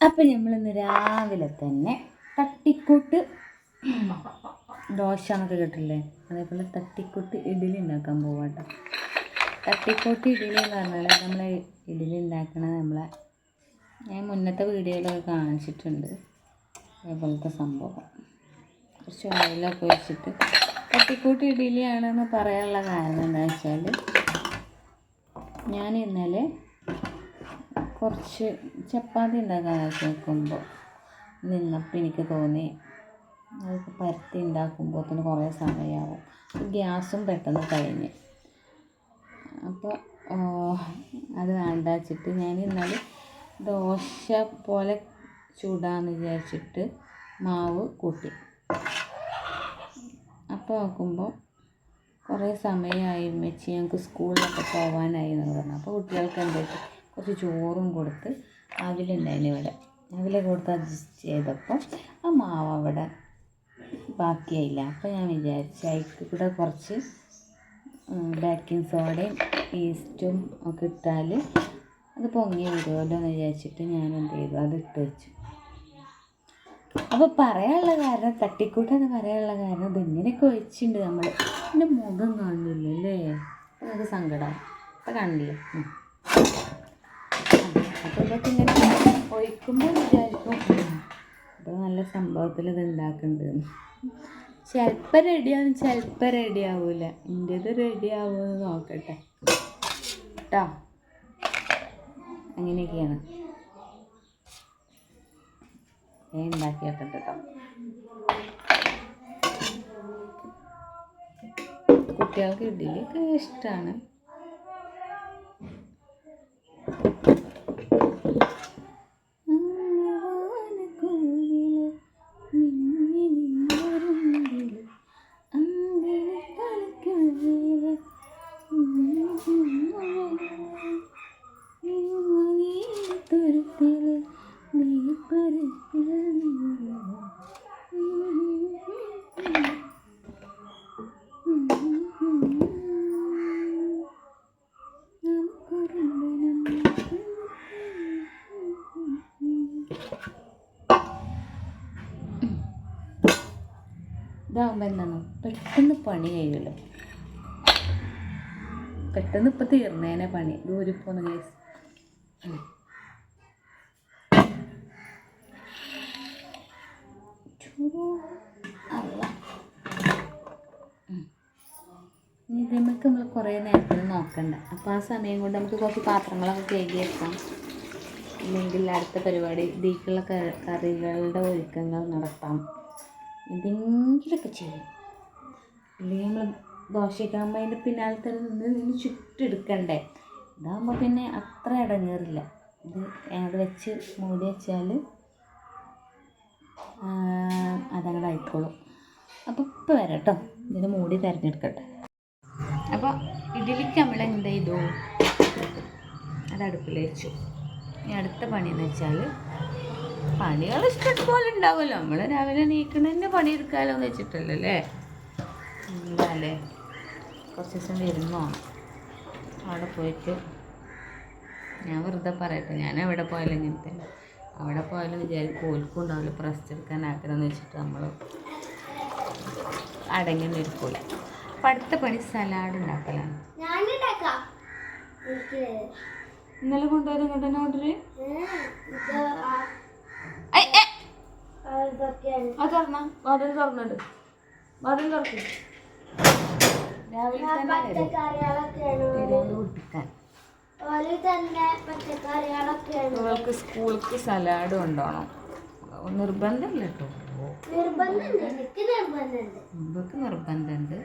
അപ്പം നമ്മളിന്ന് രാവിലെ തന്നെ തട്ടിക്കൂട്ട് ദോശ എന്നൊക്കെ കേട്ടില്ലേ? അതേപോലെ തട്ടിക്കൂട്ട് ഇഡ്ഡലി ഉണ്ടാക്കാൻ പോവാട്ടോ. തട്ടിക്കൂട്ട് ഇഡ്ഡലി എന്ന് പറഞ്ഞാൽ നമ്മൾ ഇഡ്ഡലി ഉണ്ടാക്കണത് നമ്മളെ ഞാൻ മുന്നത്തെ വീഡിയോയിലൊക്കെ കാണിച്ചിട്ടുണ്ട്. അതേപോലത്തെ സംഭവം. കുറച്ച് ഓയിലൊക്കെ ഒഴിച്ചിട്ട് തട്ടിക്കൂട്ട് ഇഡ്ഡലിയാണെന്ന് പറയാനുള്ള കാരണം എന്താ വെച്ചാൽ ഞാൻ ഇന്നലെ കുറച്ച് ചപ്പാത്തി ഉണ്ടാക്കാനൊക്കെ വെക്കുമ്പോൾ നിന്നപ്പോൾ എനിക്ക് തോന്നി അതൊക്കെ പരത്തി ഉണ്ടാക്കുമ്പോഴത്തേന് കുറേ സമയമാവും. ഗ്യാസും പെട്ടെന്ന് കഴിഞ്ഞ്. അപ്പോൾ അത് വേണ്ട വെച്ചിട്ട് ഞാൻ ഇന്നലെ ദോശ പോലെ ചൂടാന്ന് വിചാരിച്ചിട്ട് മാവ് കൂട്ടി. അപ്പോൾ നോക്കുമ്പോൾ കുറേ സമയമായി വെച്ച് ഞങ്ങൾക്ക് സ്കൂളിലൊക്കെ പോകാനായി എന്ന് പറഞ്ഞു. അപ്പോൾ കുട്ടികൾക്ക് എന്താ കുറച്ച് ചോറും കൊടുത്ത് അവിലുണ്ടായിരുന്നു ഇവിടെ. അവിലെ കൊടുത്ത് അഡ്ജസ്റ്റ് ചെയ്തപ്പോൾ ആ മാവ് അവിടെ ബാക്കിയായില്ല. അപ്പോൾ ഞാൻ വിചാരിച്ചു അതിൽ കൂടെ കുറച്ച് ബേക്കിംഗ് സോഡയും ഈസ്റ്റും ഒക്കെ ഇട്ടാൽ അത് പൊങ്ങി വരുമല്ലോ എന്ന് വിചാരിച്ചിട്ട് ഞാൻ എന്ത് ചെയ്തു? അത് ഇട്ട് വെച്ചു. അപ്പോൾ പറയാനുള്ള കാരണം തട്ടിക്കൂട്ടെന്ന് പറയാനുള്ള കാരണം ഇത് ഇങ്ങനെയൊക്കെ വെച്ചിട്ടുണ്ട് നമ്മൾ എന്റെ മുഖം കാണില്ല അല്ലേ അത് സങ്കടമാണ് അപ്പം കാണില്ലേ. അപ്പോൾ ഇതൊക്കെ ഇങ്ങനെ ഒഴിക്കുമ്പോൾ വിചാരിക്കും. അപ്പോൾ നല്ല സംഭവത്തിൽ ഇത് ഉണ്ടാക്കുന്നുണ്ട്. ചിലപ്പോൾ റെഡിയാവും ചിലപ്പോൾ റെഡി ആവില്ല എന്റേത് റെഡി ആവുമെന്ന് നോക്കട്ടെ. കേട്ടോ അങ്ങനെയൊക്കെയാണ്. ഞാൻ ഉണ്ടാക്കി വെക്കട്ടെ കേട്ടോ കുട്ടികൾക്ക് ഇഡ്ഡലിയൊക്കെ ഇഷ്ടമാണ് പണി കഴിയുമല്ലോ പെട്ടെന്ന് ഇപ്പം തീർന്നേനെ പണി. ദൂരിപ്പോന്ന് കേസ് ഇതിമ്മക്ക് നമ്മൾ കുറേ നേരത്തിന് നോക്കണ്ട. അപ്പോൾ ആ സമയം കൊണ്ട് നമുക്ക് കുറച്ച് പാത്രങ്ങളൊക്കെ കഴുകി വെക്കാം. ഇല്ലെങ്കിൽ അടുത്ത പരിപാടി ഇതിലേക്കുള്ള കറികളുടെ ഒരുക്കങ്ങൾ നടത്താം. എന്തെങ്കിലുമൊക്കെ ചെയ്യും. ഇല്ലെങ്കിൽ നമ്മൾ ദോശയ്ക്കാകുമ്പോൾ പിന്നാലെ തന്നെ നിന്ന് നിന്ന് ചുട്ടെടുക്കണ്ടേ? ഇതാകുമ്പോൾ പിന്നെ അത്ര ഇടങ്ങേറില്ല ഇത് അത് വെച്ച് മൂടി വെച്ചാൽ അതങ്ങടെ ആയിക്കോളും അപ്പോൾ ഇപ്പോൾ വരാം കേട്ടോ ഇതിന് മൂടി തിരഞ്ഞെടുക്കട്ടെ. അപ്പോൾ ഇഡലിക്ക് നമ്മൾ എന്ത് ചെയ്തു? അത് അടുപ്പിൽ വെച്ചു. ഇനി അടുത്ത പണി എന്ന് വെച്ചാൽ പണികൾ ഇഷ്ടം പോലെ ഉണ്ടാവുമല്ലോ. നമ്മൾ രാവിലെ നീക്കണതിന്റെ പണി എടുക്കാമല്ലോ എന്ന് വെച്ചിട്ടല്ലോ? അല്ലേ എന്താല്ലേ കുറച്ച് ദിവസം വരുന്നോ? അവിടെ പോയിട്ട് ഞാൻ വെറുതെ പറയട്ടെ. ഞാൻ എവിടെ പോയാലും ഇങ്ങനെ തന്നെ അവിടെ പോയാലും വിചാരിക്കും ഓൽക്കും ഉണ്ടാവില്ല. പ്രസ് എടുക്കാൻ ആഗ്രഹം എന്ന് വെച്ചിട്ട് നമ്മൾ അടങ്ങി നിൽക്കൂല അപ്പം അടുത്ത പണി സലാഡ് ഉണ്ടാക്കലാണ്. ഇന്നലെ കൊണ്ടുപോയത് ഇങ്ങോട്ട് തന്നെ ഓർഡർ അത് തുറന്ന? വാതിൽ തുറന്നിട്ട്. വാതിൽ തുറക്കും രാവിലെ തന്നെ വരും. പച്ചക്കറികളൊക്കെയാണ് തിരയോട് പൊട്ടിക്കാൻ ഓൽ തന്നെ പച്ചക്കറികളൊക്കെയാണ് ഇവൾക്ക് സ്കൂൾക്ക് സലാഡ് കൊണ്ടുപോകണം നിർബന്ധമില്ല കേട്ടോ നിർബന്ധമുണ്ട്.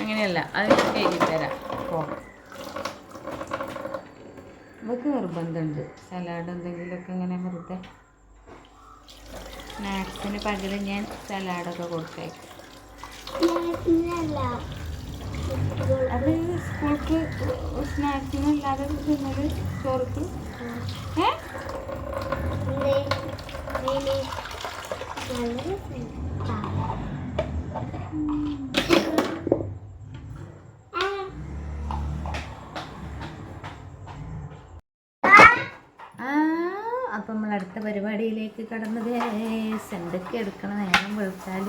അങ്ങനെയല്ല അത് എഴുതി തരാം നിർബന്ധമുണ്ട്. സലാഡ് എന്തെങ്കിലുമൊക്കെ ഇങ്ങനെ വെറുതെ സ്നാക്സിന് പകരം ഞാൻ സലാഡൊക്കെ ഞാനല്ല അത് സ്കൂൾക്ക് സ്നാക്സിനല്ലാതെ തിന്നത് ചോർക്ക് അപ്പം നമ്മൾ അടുത്ത പരിപാടിയിലേക്ക് കടന്നത്. എന്തൊക്കെ എടുക്കണം നേരം വെളുത്താൽ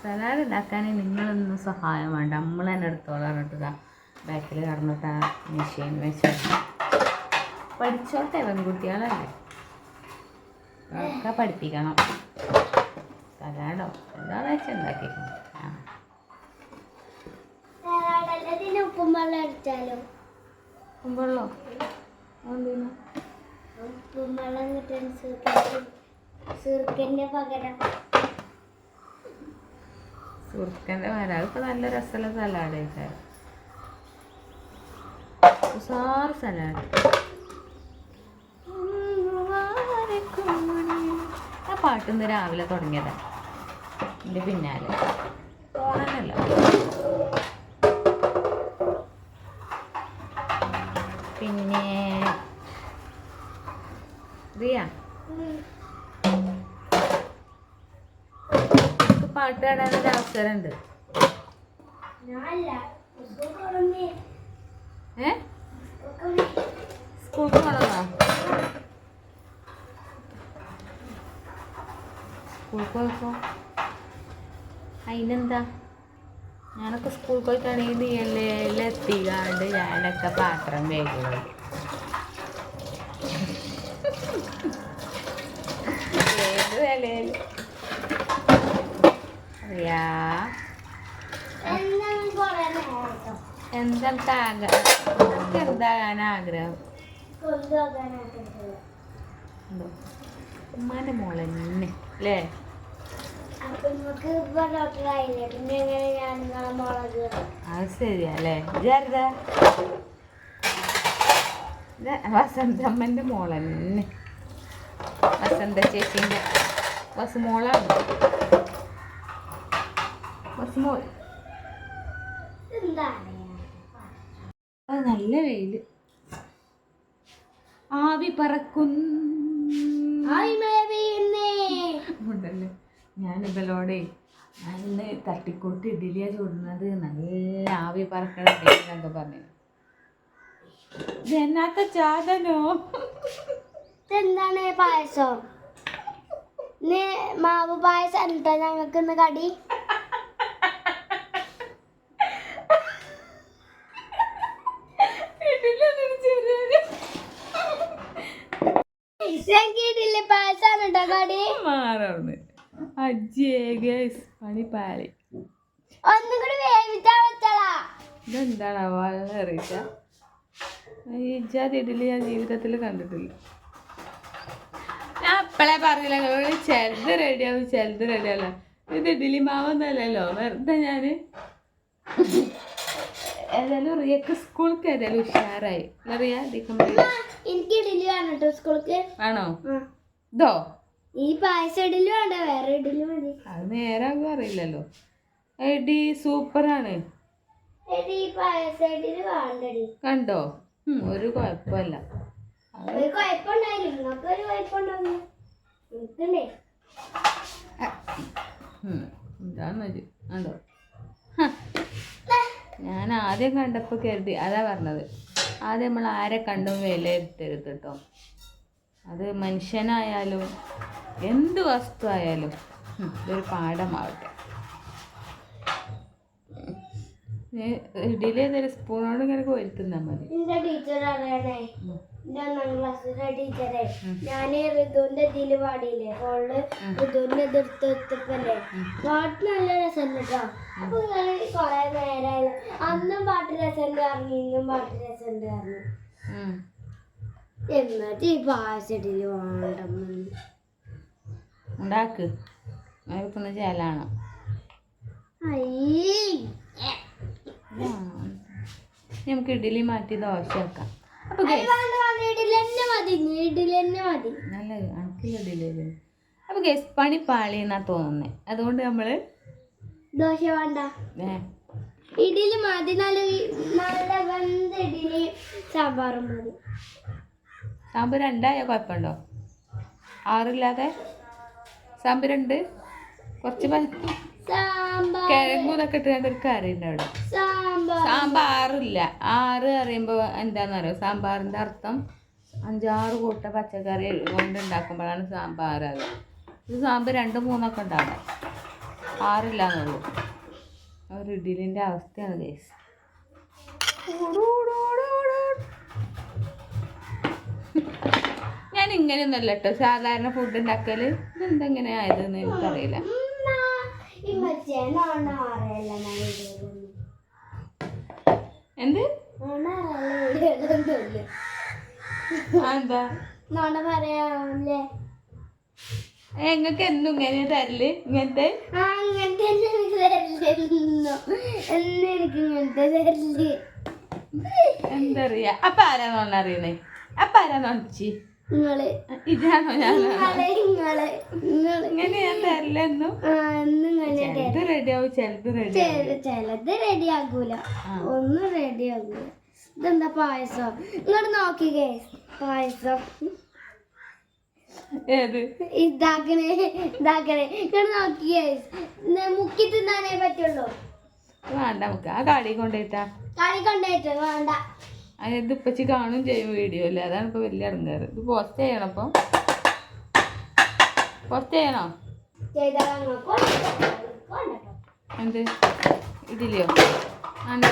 സലാഡ് ഉണ്ടാക്കാൻ നിങ്ങളൊന്നും സഹായം വേണ്ട. നമ്മൾ തന്നെ എടുത്തോളാം കേട്ടതാ ബാക്കിൽ കടന്നിട്ട് ആ മെഷീൻ വെച്ച് പഠിച്ചോട്ടെ പെൺകുട്ടികളല്ലേ? ഒക്കെ പഠിപ്പിക്കണം. സലാഡോ? എന്താണെന്ന് വെച്ചാൽ ഉണ്ടാക്കിക്കണം ആ. വെള്ളം എല്ലാത്തിനും ഉപ്പും വെള്ളം അടിച്ചാലോ എന്തിനാ സീർക്കന്റെ സീർക്കന്റെ പകരം. സുഹൃത്തിന്റെ ഇപ്പൊ നല്ല രസമുള്ള സലാഡ് കഴിക്കാറ് ഉസാർ സലാഡ്. ആ പാട്ട് ഇന്ന് രാവിലെ തുടങ്ങിയതാ. എന്റെ പിന്നാലെ. പോകാനല്ല. പിന്നെ റിയ. പാട്ട് പാടാനൊരു അവസരമുണ്ട് സ്കൂൾ ഏ? സ്കൂൾക്ക് പോകണമെന്നോ സ്കൂൾക്ക് പോയപ്പോ? അതിനെന്താ ഞാനൊക്കെ സ്കൂൾ പോയിട്ടാണെങ്കിൽ നീ എല്ലാം എത്തിക്കാണ്ട് ഞാനൊക്കെ പാത്രം വേഗം ഏത് വിലയിൽ അറിയാ എന്നാൽ കുറേ നേരത്തോ എന്താണ് ആഗ്രഹം? എന്താകാൻ ആഗ്രഹം കൊണ്ടുപോകാനായിട്ട് എന്തോ ഉമ്മാന്റെ മോളെ തന്നെ അല്ലേ അത് ശരിയാ അല്ലേ വിചാരിത. വസന്തമ്മന്റെ മോളെ തന്നെ വസന്ത ചേച്ചീന്റെ ബസ് മോളാണ് ബസ് മോൾ എന്താണ്? അത് നല്ല വെയിൽ. ആവി പറക്കുന്നുണ്ടല്ലേ ഞാൻ ഇവളോടെ ഞാൻ ഇന്ന് തട്ടിക്കൂട്ടി ഇഡ്ഡലിയാ ചൂടുന്നത്. നല്ല ആവി പറക്കണ എന്നൊക്കെ പറഞ്ഞു. ഇതെന്നാത്ത ചാതനോ എന്താണ് പായസം? മാവ് പായസം എന്നിട്ടോ ഞങ്ങൾക്ക് ഇന്ന് കടി ഞങ്ങൾക്ക് ഇഡ്ഡലി പായസം കേട്ടോ കടി മാറന്ന് അജ്ജേ ഗൈസ് പണി പാളി ഒന്നും കൂടി വേവിച്ചാ ഇതെന്താണ് വളരെ അറിയിച്ച ഇജാതി ഇഡലി ഞാൻ ജീവിതത്തിൽ കണ്ടിട്ടില്ല. ഞാൻ അപ്പളെ പറഞ്ഞില്ല നിങ്ങളോട് ചിലത് റെഡിയാവും ചിലത് റെഡിയാവില്ല ഇത് ഇഡലി മാവൊന്നല്ലല്ലോ വെറുതെ ഞാൻ ഏതായാലും റിയക്ക് സ്കൂൾക്ക് ഏതായാലും ഉഷാറായി. റിയ എനിക്ക് ഇഡ്ഡലി വേണം കേട്ടോ സ്കൂൾക്ക്. ആണോ. ഇതോ? ഈ പായസം ഇടലും വേണ്ട വേറെ ഇടലും മതി. അത് നേരാകും അറിയില്ലല്ലോ. എടി സൂപ്പറാണ്. എടി പായസം വേണ്ടടി. കണ്ടോ? ഒരു കുഴപ്പമില്ല. ഒരു നിങ്ങൾക്ക് ഒരു എനിക്കുണ്ടേ കണ്ടോ? ഞാൻ ആദ്യം കണ്ടപ്പോൾ കരുതി അതാ പറഞ്ഞത്. ആദ്യം നമ്മൾ ആരെ കണ്ടും വിലയിരുത്തരുത് കേട്ടോ. അത് മനുഷ്യനായാലും എന്ത് വസ്തു ആയാലും ഇതൊരു പാഠമാവട്ടെ. ഇഡലി ഏതൊരു സ്പൂണോട് ഇങ്ങനെ വരുത്തുന്നാ മതി. എന്റെ ടീച്ചർ അറിയണേ ഉം. എന്റെ ഒന്നാം ക്ലാസ്സിലെ ടീച്ചറെ ഞാൻ ഋതുവിന്റെ ഇതിൽ പാടിയില്ലേ? ഋതുവിന്റെ പാട്ട് നല്ല രസമുണ്ട് കേട്ടോ അപ്പൊ ഞാൻ കൊറേ നേരമായില്ല അന്നും പാട്ട് രസമുണ്ട് പറഞ്ഞു ഇന്നും പാട്ട് രസമുണ്ട് പറഞ്ഞു. എന്നിട്ട് ഈ വേണ്ടെന്ന് ഉണ്ടാക്ക്. അതിന് ചേലാണ്. നമുക്ക് ഇഡ്ഡലി മാറ്റി ദോശ വെക്കാം. അപ്പൊ നല്ല അണക്കില്ല ഇഡ്ഡലി അപ്പൊ ഗസ് പണി പാളി എന്നാ തോന്നുന്നേ. അതുകൊണ്ട് നമ്മൾ ദോശ വേണ്ട. ഇഡ്ഡലി ഇഡലി മതി. നല്ല നല്ല വെന്ത ഇഡ്ഡലി സാമ്പാറും മതി. സാമ്പ് രണ്ടായ കുഴപ്പമുണ്ടോ? ആറില്ലാതെ സാമ്പ് രണ്ട്. കുറച്ച് പ- സാമ്പാർ. കിഴങ്ങും ഇതൊക്കെ ഇട്ട് ഒരു കറി ഉണ്ട് അവിടെ. സാമ്പാർ. സാമ്പാറില്ല ആറ് അറിയുമ്പോൾ എന്താണെന്ന് അറിയാം? സാമ്പാറിന്റെ അർത്ഥം അഞ്ചാറ് കൂട്ട പച്ചക്കറി കൊണ്ട് ഉണ്ടാക്കുമ്പോഴാണ് സാമ്പാർ അത് ഇത് സാമ്പാർ രണ്ട് മൂന്നൊക്കെ ഉണ്ടാവും ആറില്ല എന്നുള്ളൂ ഒരു ഇഡലിന്റെ അവസ്ഥയാണ് കേസ് ഞാൻ ഇങ്ങനെയൊന്നുമല്ല കേട്ടോ. സാധാരണ ഫുഡ് ഉണ്ടാക്കൽ ഇതെന്തെങ്ങനെ ആയതെന്ന് എനിക്കറിയില്ല. എന്ത്? എങ്ങക്ക് എന്താ എന്നും ഇങ്ങനെ തരൽ? ഇങ്ങനത്തെ? എന്ന് എനിക്ക് ഇങ്ങനത്തെ തരില്ല എന്താ അറിയാ അപ്പൊ ആരാ അപ്പൊ ആരാ നിങ്ങൾ. ഇതാണോ ചിലത് റെഡി ആവും ചിലത് റെഡി ചിലത് റെഡി ആകൂല. ഒന്നും റെഡി ആകൂല. ഇതെന്താ പായസം? ഇങ്ങോട്ട് നോക്കിക്കേ പായസം. ഇതാക്കണേ ഇതാക്കണേ. ഇങ്ങോട്ട് നോക്കിയേ മുക്കി തിന്നാനേ പറ്റുള്ളൂ. വേണ്ട നമുക്ക് ആ കാളി കൊണ്ടുപോയിട്ടാ. കളി കൊണ്ടുപോയിട്ട് വേണ്ട. അത് ഇപ്പച്ചി കാണും ചെയ്യും വീഡിയോ അല്ലേ? അതാണ് ഇപ്പോൾ വലിയ ഇറങ്ങാറ് ഇത് പോസ്റ്റ് ചെയ്യണം അപ്പം. പോസ്റ്റ് ചെയ്യണോ? എന്ത്? ഇടിലിയോ? ആണ്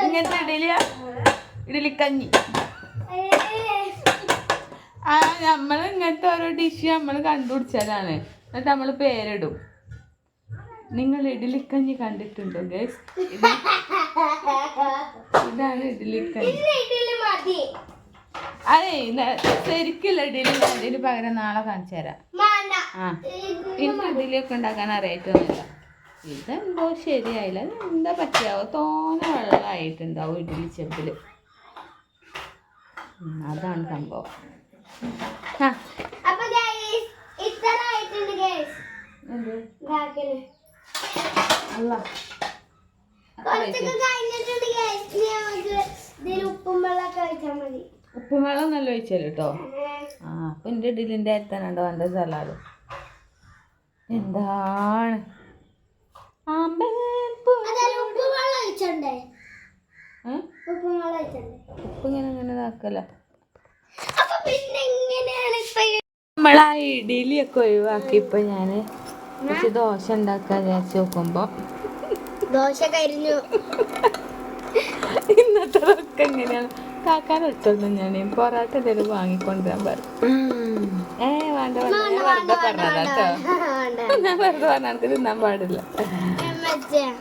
ഇങ്ങനത്തെ ഇഡലിയാ ഇഡലിക്കഞ്ഞി ആ നമ്മൾ ഇങ്ങനത്തെ ഓരോ ഡിഷ് നമ്മൾ കണ്ടുപിടിച്ചാലാണ് എന്നിട്ട് നമ്മൾ പേരിടും. നിങ്ങൾ ഇഡലിക്കഞ്ഞി കണ്ടിട്ടുണ്ടോ ഗൈസ് ഇതാണ് ഇഡ്ഡലി മതി. അതെ ന- ശരിക്കുള്ള ഇഡലി ഞാൻ ഇതിന് പകരം നാളെ കാണിച്ചു തരാം. ആ എനിക്ക് ഇഡലിയൊക്കെ ഉണ്ടാക്കാൻ അറിയായിട്ടൊന്നുമില്ല ഇതെന്തോ ശരിയായില്ല. എന്താ പറ്റിയാവോ തോന വെള്ളമായിട്ടുണ്ടാവും ഇഡലി ചെമ്പിൽ അതാണ് സംഭവം. ആ. ഇത്ര ആയിട്ടുണ്ട് ഗൈസ് എന്ത്? അല്ല. ഉപ്പും വെള്ളം നല്ല ഒഴിച്ചല്ലോ കേട്ടോ ആ അപ്പൊ എന്റെ ഇഡലിന്റെ അരത്താനുണ്ടോ? എന്റെ സലാഡ്. എന്താണ്? ഉപ്പും ഇങ്ങനെ ഈ- ഇഡലിയൊക്കെ ഒഴിവാക്കി ഇപ്പൊ ഞാൻ കുറച്ച് ദോശ ഉണ്ടാക്കാൻ വിചാരിച്ച് നോക്കുമ്പോ ദോശ കരിഞ്ഞു ഇന്നത്തെ ഒക്കെ എങ്ങനെയാണ് കാക്കാൻ ഇട്ടൊന്നു ഞാൻ പൊറാട്ട എന്തെങ്കിലും വാങ്ങിക്കൊണ്ടുവരാൻ പറയും ഏ വേണ്ട വേണ്ട ഞാൻ വെറുതെ പറഞ്ഞതാ ഞാൻ വെറുതെ പറഞ്ഞ എനിക്ക് തിന്നാൻ പാടില്ല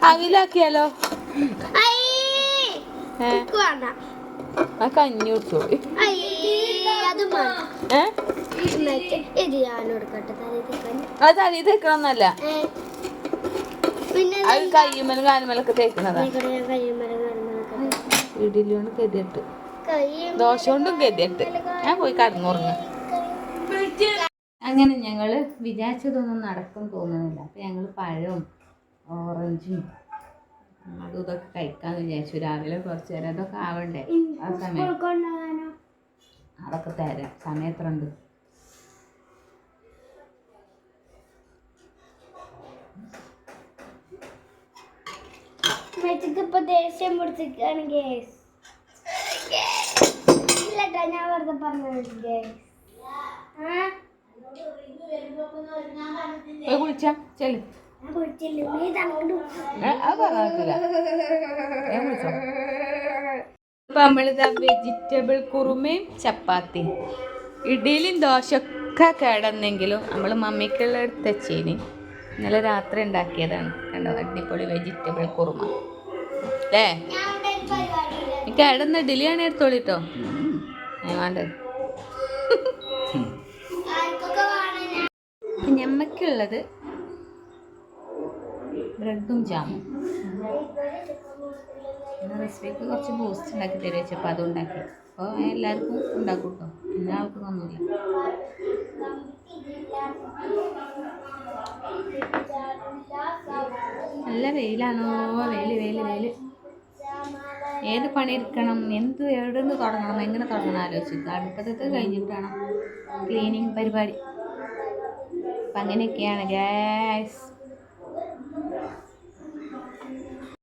അവിലാക്കിയാലോ ആ കഞ്ഞി അത് ഏ ഇത് ഞാൻ എടുക്കട്ടെ തലയിൽ തേക്കാൻ. അത് തലയിൽ തേക്കണമെന്നല്ല പിന്നെ അത് കയ്യുമലും കാലുമ്മലൊക്കെ തേക്കുന്നതാണ് ഇഡലി കൊണ്ട് ദോശ കൊണ്ടും ഗതിയിട്ട് ഞാൻ പോയി കടന്നുറങ്ങ അങ്ങനെ ഞങ്ങൾ വിചാരിച്ചതൊന്നും നടക്കും തോന്നുന്നില്ല അപ്പം ഞങ്ങൾ പഴവും ഓറഞ്ചും അതും ഇതൊക്കെ കഴിക്കാമെന്ന് വിചാരിച്ചു. രാവിലെ കുറച്ച് നേരം അതൊക്കെ ആവണ്ടേ? ആ സമയം. അതൊക്കെ തരാം. സമയം എത്ര ഉണ്ട് മെച്ചിക്ക് ഇപ്പൊ ദേഷ്യം പിടിച്ചിരിക്കാണ് ഗേസ്. ഇല്ലട്ടാ ഞാൻ വെറുതെ പറഞ്ഞു ഗേസ്. കുളിച്ചാ? നമ്മളിതാ വെജിറ്റബിൾ കുറുമയും ചപ്പാത്തിയും ഇഡലിയും ദോശയൊക്കെ കിടന്നെങ്കിലും നമ്മൾ മമ്മിക്കുള്ള എടുത്ത് വെച്ചേന്. ഇന്നലെ രാത്രി ഉണ്ടാക്കിയതാണ്. കണ്ടോ? അടിപൊളി വെജിറ്റബിൾ കുറുമ. അല്ലേ എനിക്ക് കിടന്ന് ഡിലിയാണ് എടുത്തോളിട്ടോ ഞാൻ വേണ്ടത് ആർക്കൊക്കെ വേണം ഞാൻ ഞമ്മക്കുള്ളത് ബ്രെഡും ജാമും റെസിപ്പിക്ക് കുറച്ച് ബൂസ്റ്റ് ഉണ്ടാക്കി തരുക വെച്ചപ്പോൾ അതും ഉണ്ടാക്കി അപ്പോൾ എല്ലാവർക്കും ഉണ്ടാക്കും കേട്ടോ എല്ലാ ആൾക്കും ഒന്നുമില്ല നല്ല വെയിലാണോ വെയിൽ വെയിൽ വെയിൽ ഏത് പണി എടുക്കണം എന്ത് എവിടെ നിന്ന് തുടങ്ങണം എങ്ങനെ തുടങ്ങണം ആലോചിക്കുക അടുപ്പത്തൊക്കെ കഴിഞ്ഞിട്ട് വേണം ക്ലീനിങ് പരിപാടി. അപ്പം അങ്ങനെയൊക്കെയാണ് ഗ്യാസ്